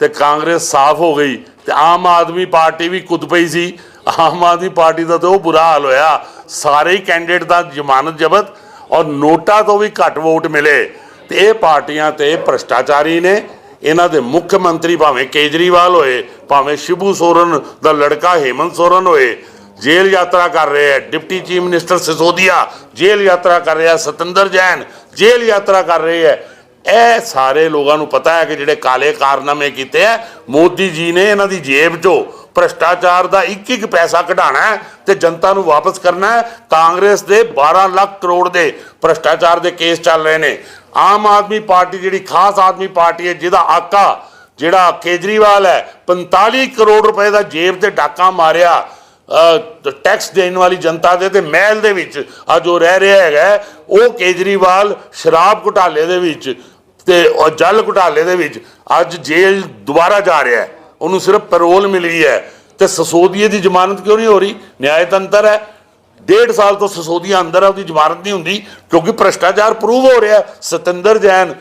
ਤੇ ਕਾਂਗਰਸ ਸਾਫ਼ ਹੋ ਗਈ। ਤੇ ਆਮ ਆਦਮੀ ਪਾਰਟੀ ਵੀ ਕੁੱਦ ਪਈ ਸੀ। ਆਮ ਆਦਮੀ ਪਾਰਟੀ ਦਾ ਤਾਂ ਉਹ ਬੁਰਾ ਹਾਲ ਹੋਇਆ। ਸਾਰੇ ਕੈਂਡੀਡੇਟ ਦਾ ਜ਼ਮਾਨਤ ਜ਼ਬਤ ਔਰ ਨੋਟਾ ਤੋਂ ਵੀ ਘੱਟ ਵੋਟ ਮਿਲੇ। ਤੇ ਇਹ ਪਾਰਟੀਆਂ ਤੇ ਭ੍ਰਸ਼ਟਾਚਾਰੀ ਨੇ। ਇਹਨਾਂ ਦੇ ਮੁੱਖ ਮੰਤਰੀ ਭਾਵੇਂ ਕੇਜਰੀਵਾਲ ਹੋਏ, ਭਾਵੇਂ ਸ਼ਿਬੂ ਸੋਰਨ ਦਾ ਲੜਕਾ ਹੇਮੰਤ ਸੋਰਨ ਹੋਏ, ਜੇਲ੍ਹ ਯਾਤਰਾ ਕਰ ਰਹੇ ਹੈ ਡਿਪਟੀ ਚੀਫ ਮਿਨਿਸਟਰ ਸਿਸੋਦੀਆ ਜੇਲ੍ਹ ਯਾਤਰਾ ਕਰ ਰਿਹਾ। ਸਤਿੰਦਰ ਜੈਨ ਜੇਲ੍ਹ ਯਾਤਰਾ ਕਰ ਰਹੇ ਹੈ ਇਹ ਸਾਰੇ ਲੋਕਾਂ ਨੂੰ ਪਤਾ ਹੈ ਕਿ ਜਿਹੜੇ ਕਾਲੇ ਕਾਰਨਾਮੇ ਕੀਤੇ ਹੈ ਮੋਦੀ ਜੀ ਨੇ ਇਹਨਾਂ ਦੀ ਜੇਬ 'ਚੋਂ ਭ੍ਰਸ਼ਟਾਚਾਰ ਦਾ ਇੱਕ ਇੱਕ ਪੈਸਾ ਕਢਾਣਾ ਹੈ ਤੇ ਜਨਤਾ ਨੂੰ ਵਾਪਸ ਕਰਨਾ ਹੈ। ਕਾਂਗਰਸ ਦੇ 12 ਲੱਖ ਕਰੋੜ ਦੇ ਭ੍ਰਸ਼ਟਾਚਾਰ ਦੇ ਕੇਸ ਚੱਲ ਰਹੇ ਨੇ। ਆਮ ਆਦਮੀ ਪਾਰਟੀ ਜਿਹੜੀ ਖਾਸ ਆਦਮੀ ਪਾਰਟੀ ਹੈ, ਜਿਹਦਾ ਆਕਾ ਜਿਹੜਾ ਕੇਜਰੀਵਾਲ ਹੈ 45 ਕਰੋੜ ਰੁਪਏ ਦਾ ਜੇਬ ਤੇ ਡਾਕਾ ਮਾਰਿਆ ਟੈਕਸ ਦੇਣ ਵਾਲੀ ਜਨਤਾ ਦੇ ਤੇ ਮਹਿਲ ਦੇ ਵਿੱਚ ਅੱਜ ਉਹ ਰਹਿ ਰਿਹਾ ਹੈਗਾ ਉਹ ਕੇਜਰੀਵਾਲ ਸ਼ਰਾਬ ਘੁਟਾਲੇ ਦੇ ਵਿੱਚ ਤੇ ਉਹ ਜਲ ਘੁਟਾਲੇ ਦੇ ਵਿੱਚ ਅੱਜ ਜੇਲ੍ਹ ਦੁਬਾਰਾ ਜਾ ਰਿਹਾ ਹੈ। ਉਹਨੂੰ ਸਿਰਫ ਪੈਰੋਲ ਮਿਲੀ ਹੈ। ਤੇ ਸਸੋਦੀਏ ਦੀ ਜ਼ਮਾਨਤ ਕਿਉਂ ਨਹੀਂ ਹੋ ਰਹੀ? ਨਿਆਇਤੰਤਰ ਹੈ। ਡੇਢ ਸਾਲ ਤੋਂ ਸਸੋਦੀਆ ਅੰਦਰ ਹੈ ਉਹਦੀ ਜ਼ਮਾਨਤ ਨਹੀਂ ਹੁੰਦੀ ਕਿਉਂਕਿ ਭ੍ਰਸ਼ਟਾਚਾਰ ਪ੍ਰੂਵ ਹੋ ਰਿਹਾ। ਸਤਿੰਦਰ ਜੈਨ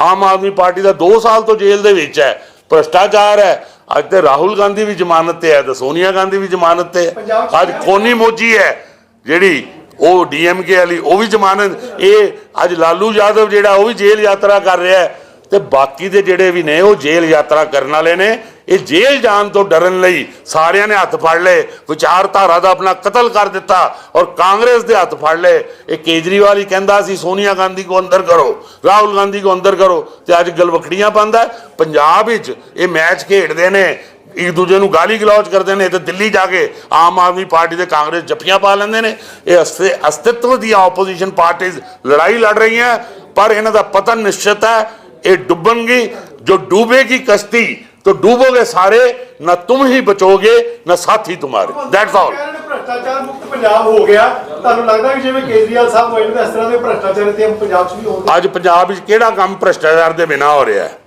ਆਮ ਆਦਮੀ ਪਾਰਟੀ ਦਾ 2 ਸਾਲ ਤੋਂ ਜੇਲ੍ਹ ਦੇ ਵਿੱਚ ਹੈ। ਭ੍ਰਸ਼ਟਾਚਾਰ ਹੈ। ਅੱਜ ਤੇ ਰਾਹੁਲ ਗਾਂਧੀ ਵੀ ਜ਼ਮਾਨਤ ਤੇ ਹੈ ਤੇ ਸੋਨੀਆ ਗਾਂਧੀ ਵੀ ਜ਼ਮਾਨਤ ਤੇ ਹੈ। ਅੱਜ ਕੋਨੀ ਮੋਜੀ ਹੈ ਜਿਹੜੀ ਉਹ ਡੀਐਮਕੇ ਵਾਲੀ, ਉਹ ਵੀ ਜ਼ਮਾਨਤ, ਇਹ ਅੱਜ ਲਾਲੂ ਯਾਦਵ ਜਿਹੜਾ, ਉਹ ਵੀ ਜੇਲ੍ਹ ਯਾਤਰਾ ਕਰ ਰਿਹਾ ਹੈ। ਤੇ ਬਾਕੀ ਦੇ ਜਿਹੜੇ ਵੀ ਨੇ, ਉਹ ਜੇਲ੍ਹ ਯਾਤਰਾ ਕਰਨ ਵਾਲੇ ਨੇ। ਇਹ ਜੇਲ੍ਹ ਜਾਣ ਤੋਂ ਡਰਨ ਲਈ ਸਾਰਿਆਂ ਨੇ ਹੱਥ ਫੜ ਲਏ, ਵਿਚਾਰਧਾਰਾ ਦਾ ਆਪਣਾ ਕਤਲ ਕਰ ਦਿੱਤਾ ਔਰ ਕਾਂਗਰਸ ਦੇ ਹੱਥ ਫੜ ਲਏ। ਇਹ ਕੇਜਰੀਵਾਲ ਹੀ ਕਹਿੰਦਾ ਸੀ, ਸੋਨੀਆ ਗਾਂਧੀ ਕੋ ਅੰਦਰ ਕਰੋ, ਰਾਹੁਲ ਗਾਂਧੀ ਕੋ ਅੰਦਰ ਕਰੋ, ਤੇ ਅੱਜ ਗਲਵਕੜੀਆਂ ਪਾਉਂਦਾ ਪੰਜਾਬ ਵਿੱਚ ਇਹ ਮੈਚ ਖੇਡਦੇ ਨੇ ਇੱਕ ਦੂਜੇ ਨੂੰ ਗਾਲੀ ਗਲੌਜ ਕਰਦੇ ਨੇ ਤੇ ਦਿੱਲੀ ਜਾ ਕੇ ਆਮ ਆਦਮੀ ਪਾਰਟੀ ਤੇ ਕਾਂਗਰਸ ਜੱਫੀਆਂ ਪਾ ਲੈਂਦੇ ਨੇ ਇਹ ਅਸਤੇ ਅਸਤਿਤਵ ਦੀਆਂ ਆਪੋਜੀਸ਼ਨ ਪਾਰਟੀਆਂ ਲੜਾਈ ਲੜ ਰਹੀਆਂ ਪਰ ਇਹਨਾਂ ਦਾ ਪਤਨ ਨਿਸ਼ਚਿਤ ਹੈ ਇਹ ਡੁੱਬਣਗੀ ਜੋ ਡੂਬੇਗੀ ਕਸ਼ਤੀ तो डूबोगे सारे न तुम ही बचोगे न साथी तुम्हारे दैट्स ऑल ਕਹਿ ਰਹੇ ਨੇ ਭ੍ਰਸ਼ਟਾਚਾਰ ਮੁਕਤ ਪੰਜਾਬ ਹੋ ਗਿਆ ਤੁਹਾਨੂੰ ਲੱਗਦਾ ਕਿ ਜਿਵੇਂ ਕੇਜਰੀਵਾਲ ਸਾਹਿਬ ਹੋਏ ਨੇ ਇਸ ਤਰ੍ਹਾਂ ਦੇ ਭ੍ਰਸ਼ਟਾਚਾਰ ਤੇ ਪੰਜਾਬ 'ਚ ਵੀ ਹੋਣਗੇ ਅੱਜ ਪੰਜਾਬ ਵਿੱਚ ਕਿਹੜਾ ਕੰਮ ਭ੍ਰਸ਼ਟਾਚਾਰ ਦੇ ਬਿਨਾ ਹੋ ਰਿਹਾ ਹੈ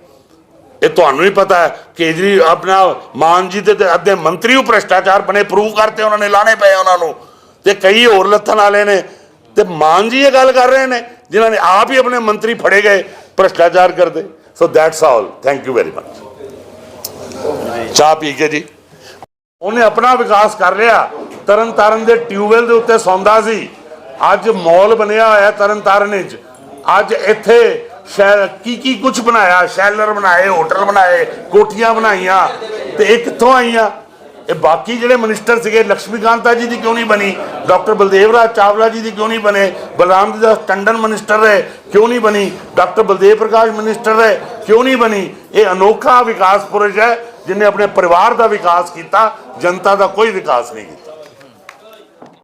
ਇਹ ਤੁਹਾਨੂੰ ਹੀ ਪਤਾ ਹੈ ਕੇਜਰੀ ਆਪਣਾ ਮਾਨ ਜੀ ਦੇ ਅੱਧੇ ਮੰਤਰੀ ਉਹ ਭ੍ਰਸ਼ਟਾਚਾਰ ਬਣੇ ਪ੍ਰੂਵ ਕਰਤੇ ਉਹਨਾਂ ਨੇ, ਲਾਣੇ ਪਏ ਉਹਨਾਂ ਨੂੰ। ਤੇ ਕਈ ਹੋਰ ਲੱਥਣ ਵਾਲੇ ਨੇ। ਤੇ ਮਾਨ ਜੀ ਇਹ ਗੱਲ ਕਰ ਰਹੇ ਨੇ, ਜਿਨ੍ਹਾਂ ਨੇ ਆਪ ਹੀ ਆਪਣੇ ਮੰਤਰੀ ਫੜੇ ਗਏ, ਭ੍ਰਸ਼ਟਾਚਾਰ ਕਰਦੇ। So that's all thank you very much ਚਾਹ ਪੀ ਕੇ ਜੀ। ਉਹਨੇ ਆਪਣਾ ਵਿਕਾਸ ਕਰ ਲਿਆ। ਤਰਨ ਤਾਰਨ ਦੇ ਟਿਊਬਵੈਲ ਦੇ ਉੱਤੇ ਸੌਂਦਾ ਸੀ। ਅੱਜ ਮਾਲ ਬਣਿਆ ਹੋਇਆ ਤਰਨਤਾਰਨ ਵਿੱਚ। ਅੱਜ ਇੱਥੇ ਸ਼ਹਿਰ ਕੀ ਕੀ ਕੁਝ ਬਣਾਇਆ? ਸ਼ੈਲਰ ਬਣਾਏ, ਹੋਟਲ ਬਣਾਏ, ਕੋਠੀਆਂ ਬਣਾਈਆਂ ਤੇ ਇਹ ਕਿੱਥੋਂ ਆਈਆਂ? ਇਹ ਬਾਕੀ ਜਿਹੜੇ ਮਿਨਿਸਟਰ ਸੀਗੇ ਲక్ష్ਮੀਕਾਂਤਾ ਜੀ ਦੀ ਕਿਉਂ ਨਹੀਂ ਬਣੀ? ਡਾਕਟਰ ਬਲਦੇਵ ਰਾਜ ਚਾਵਲਾ ਜੀ ਦੀ ਕਿਉਂ ਨਹੀਂ ਬਣੇ? ਬਲਰਾਮ ਜੀ ਦਾ ਟੰਡਨ ਮਿਨਿਸਟਰ ਰਹੇ ਕਿਉਂ ਨਹੀਂ ਬਣੀ? ਡਾਕਟਰ ਬਲਦੇਵ ਪ੍ਰਕਾਸ਼ ਮਿਨਿਸਟਰ ਰਹੇ ਕਿਉਂ ਨਹੀਂ ਬਣੀ? ਇਹ ਅਨੋਖਾ ਵਿਕਾਸ ਪੁਰਸ਼ ਹੈ, ਜਿਨੇ ਆਪਣੇ ਪਰਿਵਾਰ ਦਾ ਵਿਕਾਸ ਕੀਤਾ, ਜਨਤਾ ਦਾ ਕੋਈ ਵਿਕਾਸ ਨਹੀਂ ਕੀਤਾ।